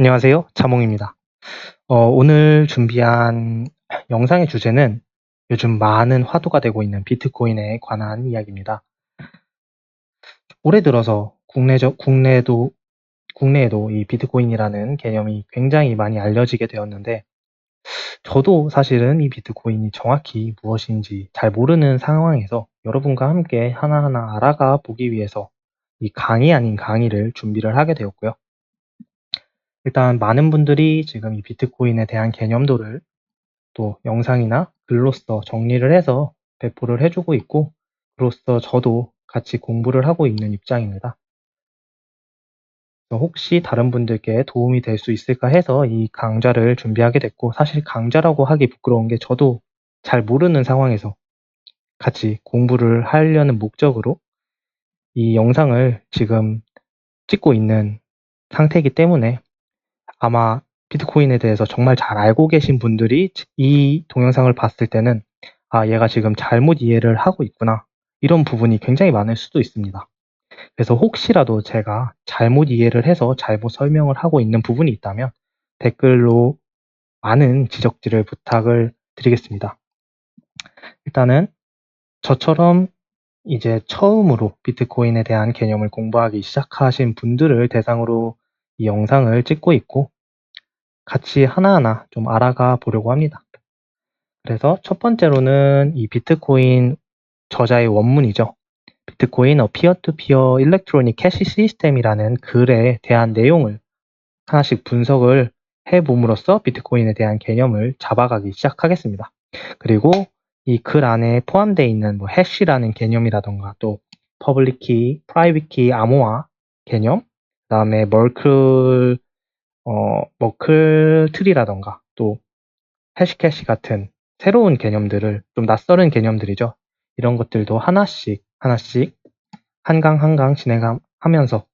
안녕하세요. 자몽입니다. 어, 오늘 준비한 영상의 주제는 요즘 많은 화두가 되고 있는 비트코인에 관한 이야기입니다. 올해 들어서 국내적, 국내도, 국내에도 이 비트코인이라는 개념이 굉장히 많이 알려지게 되었는데, 저도 사실은 이 비트코인이 정확히 무엇인지 잘 모르는 상황에서 여러분과 함께 하나하나 알아가 보기 위해서 이 강의 아닌 강의를 준비를 하게 되었고요. 일단 많은 분들이 지금 이 비트코인에 대한 개념도를 또 영상이나 글로써 정리를 해서 배포를 해주고 있고, 그로써 저도 같이 공부를 하고 있는 입장입니다. 혹시 다른 분들께 도움이 될 수 있을까 해서 이 강좌를 준비하게 됐고, 사실 강좌라고 하기 부끄러운 게 저도 잘 모르는 상황에서 같이 공부를 하려는 목적으로 이 영상을 지금 찍고 있는 상태이기 때문에 아마 비트코인에 대해서 정말 잘 알고 계신 분들이 이 동영상을 봤을 때는 아, 얘가 지금 잘못 이해를 하고 있구나. 이런 부분이 굉장히 많을 수도 있습니다. 그래서 혹시라도 제가 잘못 이해를 해서 잘못 설명을 하고 있는 부분이 있다면 댓글로 많은 지적질을 부탁을 드리겠습니다. 일단은 저처럼 이제 처음으로 비트코인에 대한 개념을 공부하기 시작하신 분들을 대상으로 이 영상을 찍고 있고 같이 하나하나 좀 알아가 보려고 합니다. 그래서 첫 번째로는 이 비트코인 저자의 원문이죠. 비트코인 어 피어 투 피어 일렉트로닉 캐시 시스템이라는 글에 대한 내용을 하나씩 분석을 해봄으로써 비트코인에 대한 개념을 잡아가기 시작하겠습니다. 그리고 이 글 안에 포함되어 있는 뭐 해시라는 개념이라던가 또 퍼블릭 키, 프라이빗 키, 암호화 개념, 그 다음에 멀클 어, 머클 트리라던가 또 해시캐시 같은 새로운 개념들을 좀 낯설은 개념들이죠. 이런 것들도 하나씩 하나씩 한강 한강 진행하면서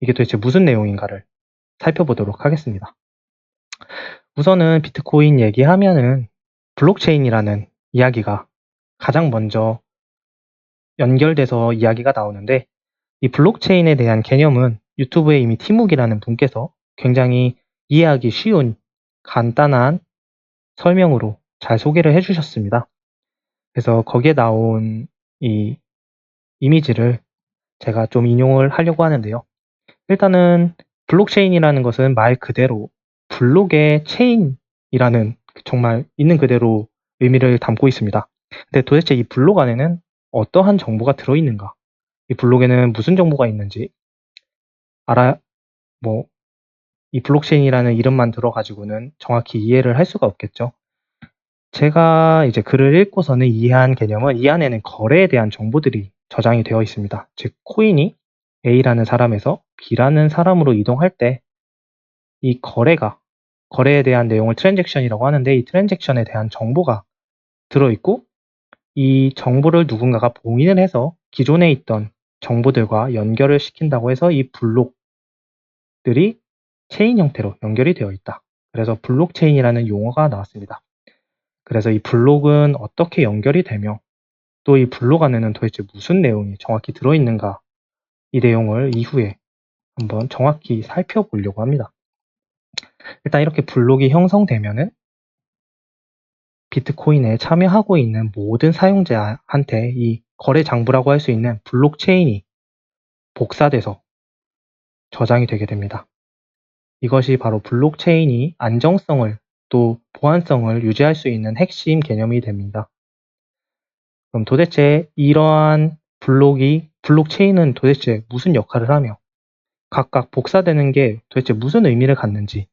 이게 도대체 무슨 내용인가를 살펴보도록 하겠습니다. 우선은 비트코인 얘기하면은 블록체인이라는 이야기가 가장 먼저 연결돼서 이야기가 나오는데 이 블록체인에 대한 개념은 유튜브에 이미 티묵이라는 분께서 굉장히 이해하기 쉬운 간단한 설명으로 잘 소개를 해주셨습니다. 그래서 거기에 나온 이 이미지를 제가 좀 인용을 하려고 하는데요. 일단은 블록체인이라는 것은 말 그대로 블록의 체인이라는 정말 있는 그대로 의미를 담고 있습니다. 근데 도대체 이 블록 안에는 어떠한 정보가 들어있는가? 이 블록에는 무슨 정보가 있는지 알아, 뭐, 이 블록체인이라는 이름만 들어가지고는 정확히 이해를 할 수가 없겠죠. 제가 이제 글을 읽고서는 이해한 개념은 이 안에는 거래에 대한 정보들이 저장이 되어 있습니다. 즉, 코인이 A라는 사람에서 B라는 사람으로 이동할 때 이 거래가 거래에 대한 내용을 트랜잭션이라고 하는데 이 트랜잭션에 대한 정보가 들어 있고 이 정보를 누군가가 봉인을 해서 기존에 있던 정보들과 연결을 시킨다고 해서 이 블록 들이 체인 형태로 연결이 되어 있다. 그래서 블록체인이라는 용어가 나왔습니다. 그래서 이 블록은 어떻게 연결이 되며 또 이 블록 안에는 도대체 무슨 내용이 정확히 들어있는가 이 내용을 이후에 한번 정확히 살펴보려고 합니다. 일단 이렇게 블록이 형성되면은 비트코인에 참여하고 있는 모든 사용자한테 이 거래 장부라고 할 수 있는 블록체인이 복사돼서 저장이 되게 됩니다. 이것이 바로 블록체인이 안정성을 또 보안성을 유지할 수 있는 핵심 개념이 됩니다. 그럼 도대체 이러한 블록이 블록체인은 도대체 무슨 역할을 하며 각각 복사되는 게 도대체 무슨 의미를 갖는지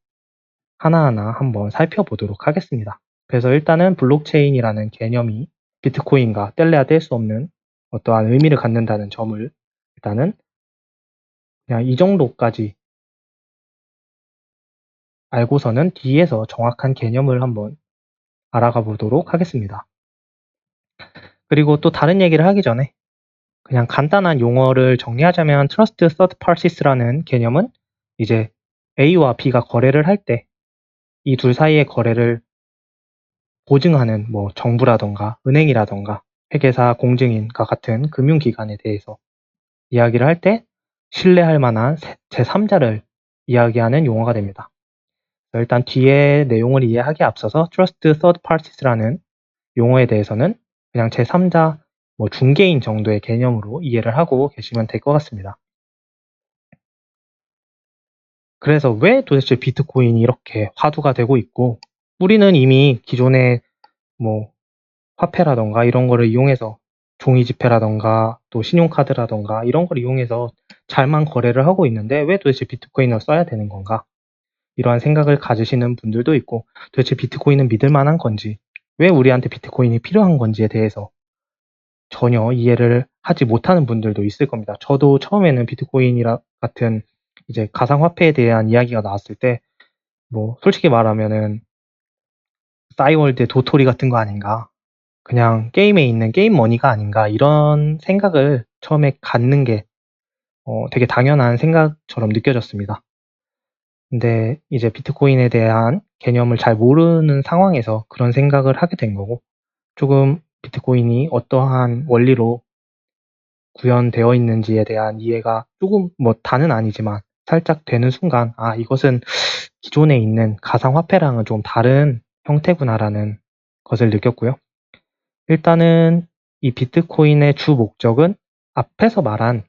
하나하나 한번 살펴보도록 하겠습니다. 그래서 일단은 블록체인이라는 개념이 비트코인과 뗄래야 뗄 수 없는 어떠한 의미를 갖는다는 점을 일단은 그냥 이 정도까지 알고서는 뒤에서 정확한 개념을 한번 알아가 보도록 하겠습니다. 그리고 또 다른 얘기를 하기 전에 그냥 간단한 용어를 정리하자면 Trust Third Parties라는 개념은 이제 A와 B가 거래를 할 때 이 둘 사이의 거래를 보증하는 뭐 정부라던가 은행이라던가 회계사, 공증인과 같은 금융기관에 대해서 이야기를 할 때 신뢰할 만한 제3자를 이야기하는 용어가 됩니다. 일단 뒤에 내용을 이해하기 앞서서 Trust Third Parties라는 용어에 대해서는 그냥 제3자 뭐 중개인 정도의 개념으로 이해를 하고 계시면 될 것 같습니다. 그래서 왜 도대체 비트코인이 이렇게 화두가 되고 있고 우리는 이미 기존의 뭐 화폐라던가 이런 거를 이용해서 종이 지폐라던가 또 신용카드라던가 이런 걸 이용해서 잘만 거래를 하고 있는데 왜 도대체 비트코인을 써야 되는 건가? 이러한 생각을 가지시는 분들도 있고 도대체 비트코인은 믿을 만한 건지 왜 우리한테 비트코인이 필요한 건지에 대해서 전혀 이해를 하지 못하는 분들도 있을 겁니다. 저도 처음에는 비트코인이라 같은 이제 가상화폐에 대한 이야기가 나왔을 때 뭐 솔직히 말하면은 싸이월드의 도토리 같은 거 아닌가 그냥 게임에 있는 게임 머니가 아닌가 이런 생각을 처음에 갖는 게 어, 되게 당연한 생각처럼 느껴졌습니다. 근데 이제 비트코인에 대한 개념을 잘 모르는 상황에서 그런 생각을 하게 된 거고 조금 비트코인이 어떠한 원리로 구현되어 있는지에 대한 이해가 조금 뭐 다는 아니지만 살짝 되는 순간 아 이것은 기존에 있는 가상화폐랑은 좀 다른 형태구나라는 것을 느꼈고요. 일단은 이 비트코인의 주 목적은 앞에서 말한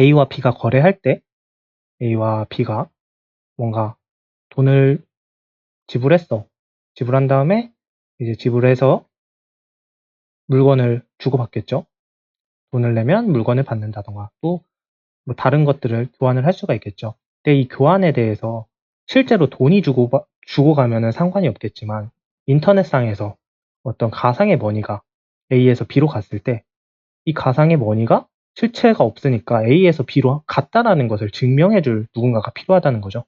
A와 B가 거래할 때 A와 B가 뭔가 돈을 지불했어. 지불한 다음에 이제 지불해서 물건을 주고받겠죠. 돈을 내면 물건을 받는다던가 또 뭐 다른 것들을 교환을 할 수가 있겠죠. 근데 이 교환에 대해서 실제로 돈이 주고 주고 가면은 상관이 없겠지만 인터넷상에서 어떤 가상의 머니가 A에서 B로 갔을 때 이 가상의 머니가 실체가 없으니까 A에서 B로 갔다라는 것을 증명해 줄 누군가가 필요하다는 거죠.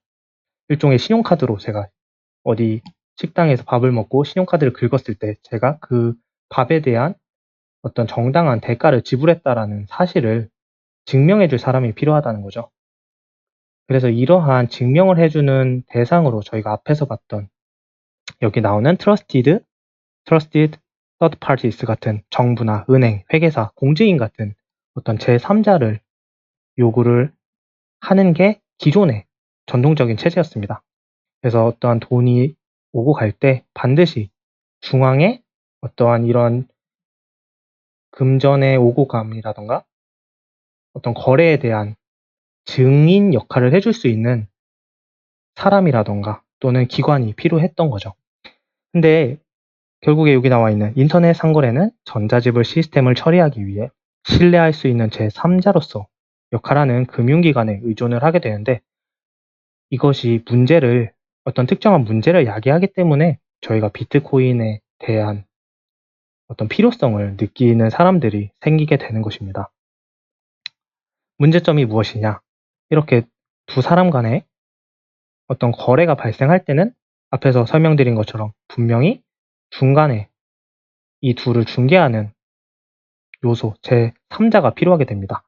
일종의 신용카드로 제가 어디 식당에서 밥을 먹고 신용카드를 긁었을 때 제가 그 밥에 대한 어떤 정당한 대가를 지불했다라는 사실을 증명해 줄 사람이 필요하다는 거죠. 그래서 이러한 증명을 해주는 대상으로 저희가 앞에서 봤던 여기 나오는 트러스티드, 트러스티드 third 같은 정부나 은행, 회계사, 공증인 같은 어떤 제3자를 요구를 하는 게 기존의 전통적인 체제였습니다. 그래서 어떠한 돈이 오고 갈 때 반드시 중앙에 어떠한 이런 금전의 오고 감이라던가 어떤 거래에 대한 증인 역할을 해줄 수 있는 사람이라던가 또는 기관이 필요했던 거죠. 근데 결국에 여기 나와 있는 인터넷 상거래는 전자지불 시스템을 처리하기 위해 신뢰할 수 있는 제3자로서 역할하는 금융기관에 의존을 하게 되는데 이것이 문제를 어떤 특정한 문제를 야기하기 때문에 저희가 비트코인에 대한 어떤 필요성을 느끼는 사람들이 생기게 되는 것입니다. 문제점이 무엇이냐? 이렇게 두 사람 간에 어떤 거래가 발생할 때는 앞에서 설명드린 것처럼 분명히 중간에 이 둘을 중개하는 요소, 제3자가 필요하게 됩니다.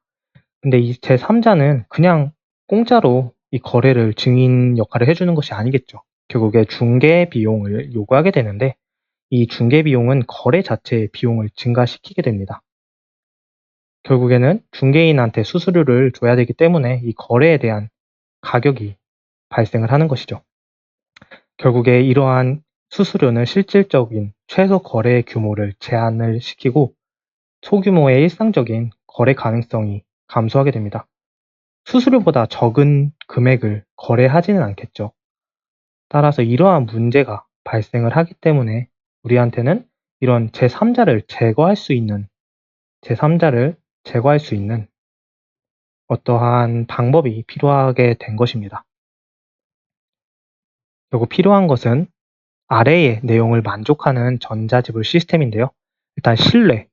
근데 이 제3자는 그냥 공짜로 이 거래를 증인 역할을 해주는 것이 아니겠죠. 결국에 중개 비용을 요구하게 되는데 이 중개 비용은 거래 자체의 비용을 증가시키게 됩니다. 결국에는 중개인한테 수수료를 줘야 되기 때문에 이 거래에 대한 가격이 발생을 하는 것이죠. 결국에 이러한 수수료는 실질적인 최소 거래 규모를 제한을 시키고 소규모의 일상적인 거래 가능성이 감소하게 됩니다. 수수료보다 적은 금액을 거래하지는 않겠죠. 따라서 이러한 문제가 발생을 하기 때문에 우리한테는 이런 제3자를 제거할 수 있는 제3자를 제거할 수 있는 어떠한 방법이 필요하게 된 것입니다. 그리고 필요한 것은 아래의 내용을 만족하는 전자지불 시스템인데요. 일단 신뢰,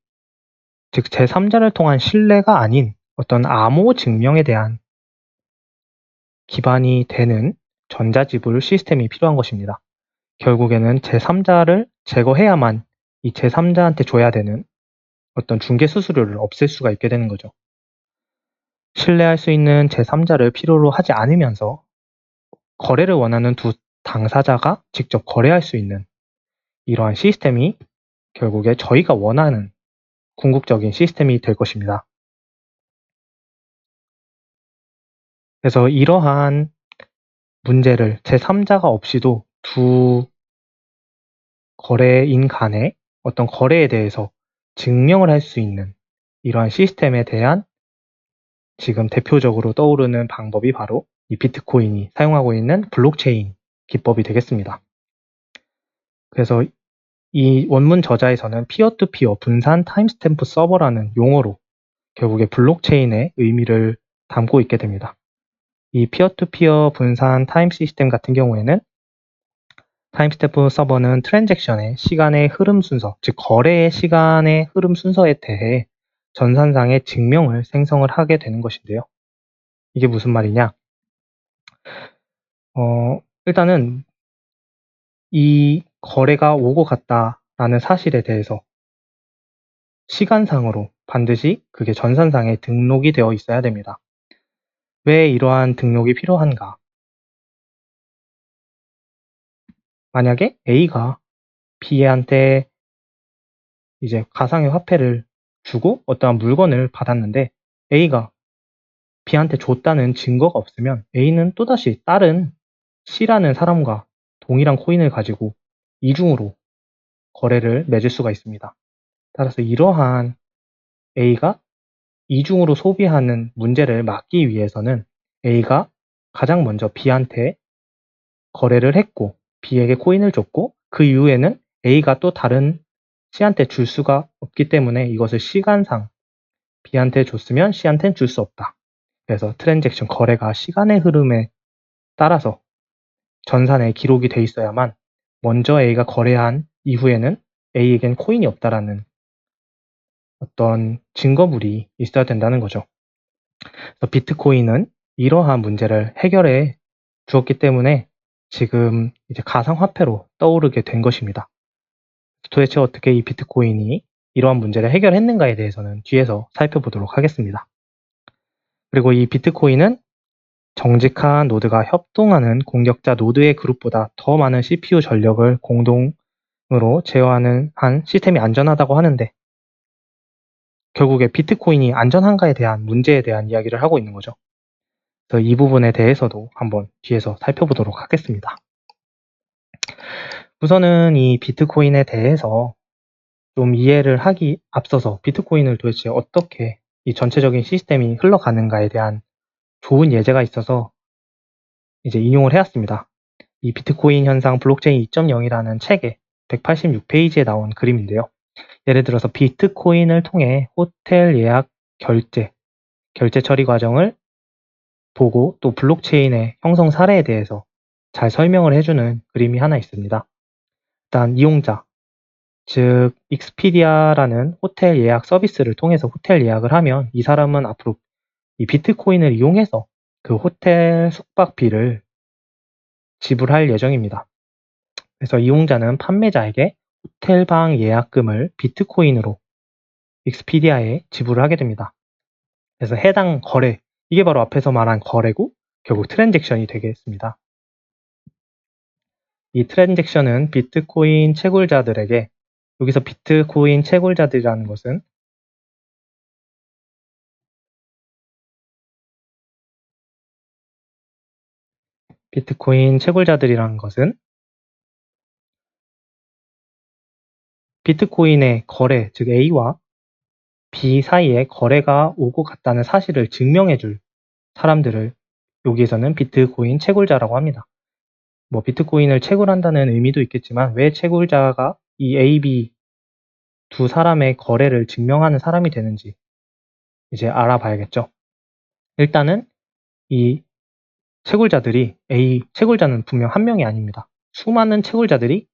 즉 제3자를 통한 신뢰가 아닌 어떤 암호 증명에 대한 기반이 되는 전자지불 시스템이 필요한 것입니다. 결국에는 제3자를 제거해야만 이 제3자한테 줘야 되는 어떤 중개 수수료를 없앨 수가 있게 되는 거죠. 신뢰할 수 있는 제3자를 필요로 하지 않으면서 거래를 원하는 두 당사자가 직접 거래할 수 있는 이러한 시스템이 결국에 저희가 원하는 궁극적인 시스템이 될 것입니다. 그래서 이러한 문제를 제3자가 없이도 두 거래인 간의 어떤 거래에 대해서 증명을 할 수 있는 이러한 시스템에 대한 지금 대표적으로 떠오르는 방법이 바로 이 비트코인이 사용하고 있는 블록체인 기법이 되겠습니다. 그래서 이 원문 저자에서는 피어투피어 분산 타임스탬프 서버라는 용어로 결국에 블록체인의 의미를 담고 있게 됩니다. 이 피어투피어 분산 타임 시스템 같은 경우에는 타임스탬프 서버는 트랜잭션의 시간의 흐름 순서, 즉 거래의 시간의 흐름 순서에 대해 전산상의 증명을 생성을 하게 되는 것인데요. 이게 무슨 말이냐? 어, 일단은 이 거래가 오고 갔다라는 사실에 대해서 시간상으로 반드시 그게 전산상에 등록이 되어 있어야 됩니다. 왜 이러한 등록이 필요한가? 만약에 A가 B한테 이제 가상의 화폐를 주고 어떠한 물건을 받았는데 A가 B한테 줬다는 증거가 없으면 A는 또다시 다른 C라는 사람과 동일한 코인을 가지고 이중으로 거래를 맺을 수가 있습니다. 따라서 이러한 A가 이중으로 소비하는 문제를 막기 위해서는 A가 가장 먼저 B한테 거래를 했고 B에게 코인을 줬고 그 이후에는 A가 또 다른 C한테 줄 수가 없기 때문에 이것을 시간상 B한테 줬으면 C한테는 줄 수 없다. 그래서 트랜잭션 거래가 시간의 흐름에 따라서 전산에 기록이 돼 있어야만 먼저 A가 거래한 이후에는 A에겐 코인이 없다라는 어떤 증거물이 있어야 된다는 거죠. 비트코인은 이러한 문제를 해결해 주었기 때문에 지금 이제 가상화폐로 떠오르게 된 것입니다. 도대체 어떻게 이 비트코인이 이러한 문제를 해결했는가에 대해서는 뒤에서 살펴보도록 하겠습니다. 그리고 이 비트코인은 정직한 노드가 협동하는 공격자 노드의 그룹보다 더 많은 CPU 전력을 공동으로 제어하는 한 시스템이 안전하다고 하는데 결국에 비트코인이 안전한가에 대한 문제에 대한 이야기를 하고 있는 거죠. 그래서 이 부분에 대해서도 한번 뒤에서 살펴보도록 하겠습니다. 우선은 이 비트코인에 대해서 좀 이해를 하기 앞서서 비트코인을 도대체 어떻게 이 전체적인 시스템이 흘러가는가에 대한 좋은 예제가 있어서 이제 인용을 해왔습니다. 이 비트코인 현상 블록체인 2.0이라는 책에 186페이지에 나온 그림인데요. 예를 들어서 비트코인을 통해 호텔 예약 결제, 결제 처리 과정을 보고 또 블록체인의 형성 사례에 대해서 잘 설명을 해주는 그림이 하나 있습니다. 일단 이용자, 즉 익스피디아라는 호텔 예약 서비스를 통해서 호텔 예약을 하면 이 사람은 앞으로 이 비트코인을 이용해서 그 호텔 숙박비를 지불할 예정입니다. 그래서 이용자는 판매자에게 호텔방 예약금을 비트코인으로 익스피디아에 지불을 하게 됩니다. 그래서 해당 거래, 이게 바로 앞에서 말한 거래고 결국 트랜잭션이 되겠습니다. 이 트랜잭션은 비트코인 채굴자들에게 여기서 비트코인 채굴자들이라는 것은 비트코인 채굴자들이라는 것은 비트코인의 거래, 즉 A와 B 사이에 거래가 오고 갔다는 사실을 증명해 줄 사람들을 여기에서는 비트코인 채굴자라고 합니다. 뭐 비트코인을 채굴한다는 의미도 있겠지만 왜 채굴자가 이 A, B 두 사람의 거래를 증명하는 사람이 되는지 이제 알아봐야겠죠. 일단은 이 채굴자들이 A, 채굴자는 분명 한 명이 아닙니다. 수많은 채굴자들이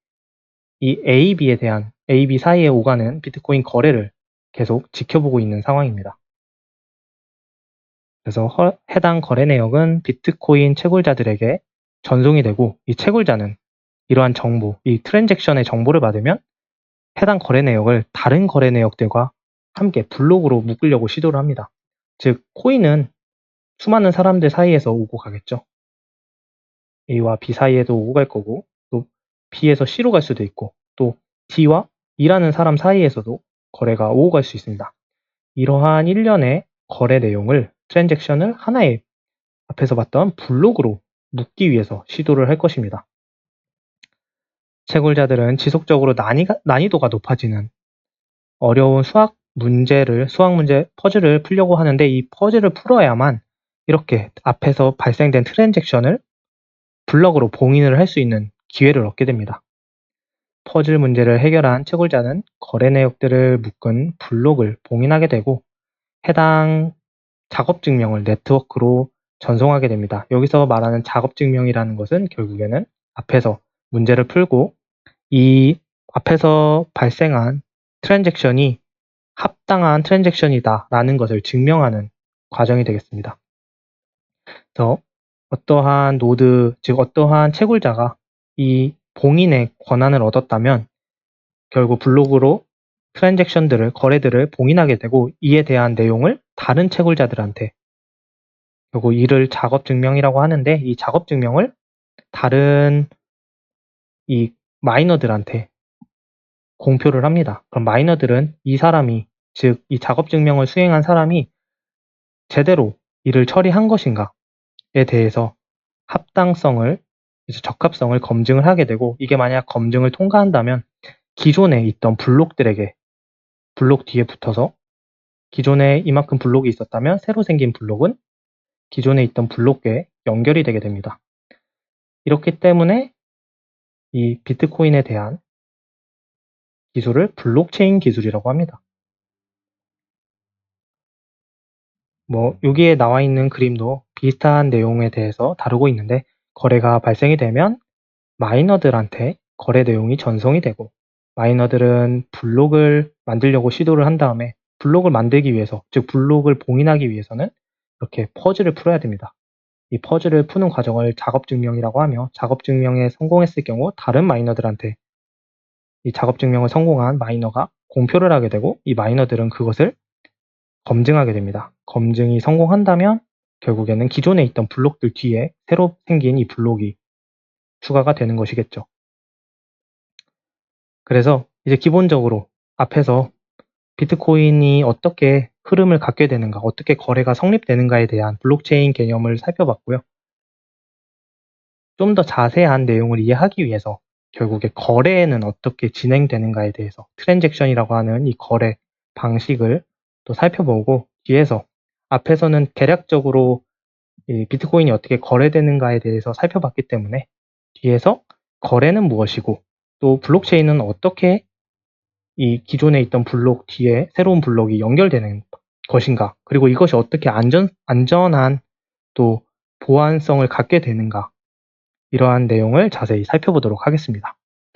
이 A, B에 대한 A, B 사이에 오가는 비트코인 거래를 계속 지켜보고 있는 상황입니다. 그래서 허, 해당 거래 내역은 비트코인 채굴자들에게 전송이 되고 이 채굴자는 이러한 정보, 이 트랜잭션의 정보를 받으면 해당 거래 내역을 다른 거래 내역들과 함께 블록으로 묶으려고 시도를 합니다. 즉, 코인은 수많은 사람들 사이에서 오고 가겠죠. A와 B 사이에도 오고 갈 거고, 또 B에서 C로 갈 수도 있고, 또 D와 E라는 사람 사이에서도 거래가 오고 갈 수 있습니다. 이러한 일련의 거래 내용을 트랜잭션을 하나의 앞에서 봤던 블록으로 묻기 위해서 시도를 할 것입니다. 채굴자들은 지속적으로 난이가, 난이도가 높아지는 어려운 수학 문제를, 수학 문제 퍼즐을 풀려고 하는데 이 퍼즐을 풀어야만 이렇게 앞에서 발생된 트랜잭션을 블럭으로 봉인을 할 수 있는 기회를 얻게 됩니다. 퍼즐 문제를 해결한 채굴자는 거래 내역들을 묶은 블록을 봉인하게 되고 해당 작업 증명을 네트워크로 전송하게 됩니다. 여기서 말하는 작업 증명이라는 것은 결국에는 앞에서 문제를 풀고 이 앞에서 발생한 트랜잭션이 합당한 트랜잭션이다 라는 것을 증명하는 과정이 되겠습니다. 그래서 어떠한 노드, 즉 어떠한 채굴자가 이 봉인의 권한을 얻었다면 결국 블록으로 트랜잭션들을, 거래들을 봉인하게 되고 이에 대한 내용을 다른 채굴자들한테 그리고 이를 작업 증명이라고 하는데 이 작업 증명을 다른 이 마이너들한테 공표를 합니다. 그럼 마이너들은 이 사람이 즉 이 작업 증명을 수행한 사람이 제대로 이를 처리한 것인가에 대해서 합당성을 이제 적합성을 검증을 하게 되고 이게 만약 검증을 통과한다면 기존에 있던 블록들에게 블록 뒤에 붙어서 기존에 이만큼 블록이 있었다면 새로 생긴 블록은 기존에 있던 블록에 연결이 되게 됩니다. 이렇기 때문에 이 비트코인에 대한 기술을 블록체인 기술이라고 합니다. 뭐 여기에 나와 있는 그림도 비슷한 내용에 대해서 다루고 있는데 거래가 발생이 되면 마이너들한테 거래 내용이 전송이 되고 마이너들은 블록을 만들려고 시도를 한 다음에 블록을 만들기 위해서 즉 블록을 봉인하기 위해서는 이렇게 퍼즐을 풀어야 됩니다. 이 퍼즐을 푸는 과정을 작업 증명이라고 하며 작업 증명에 성공했을 경우 다른 마이너들한테 이 작업 증명을 성공한 마이너가 공표를 하게 되고 이 마이너들은 그것을 검증하게 됩니다. 검증이 성공한다면 결국에는 기존에 있던 블록들 뒤에 새로 생긴 이 블록이 추가가 되는 것이겠죠. 그래서 이제 기본적으로 앞에서 비트코인이 어떻게 흐름을 갖게 되는가, 어떻게 거래가 성립되는가에 대한 블록체인 개념을 살펴봤고요. 좀 더 자세한 내용을 이해하기 위해서 결국에 거래는 어떻게 진행되는가에 대해서 트랜잭션이라고 하는 이 거래 방식을 또 살펴보고 뒤에서 앞에서는 대략적으로 이 비트코인이 어떻게 거래되는가에 대해서 살펴봤기 때문에 뒤에서 거래는 무엇이고 또 블록체인은 어떻게 이 기존에 있던 블록 뒤에 새로운 블록이 연결되는 것인가 그리고 이것이 어떻게 안전, 안전한 또 보안성을 갖게 되는가 이러한 내용을 자세히 살펴보도록 하겠습니다.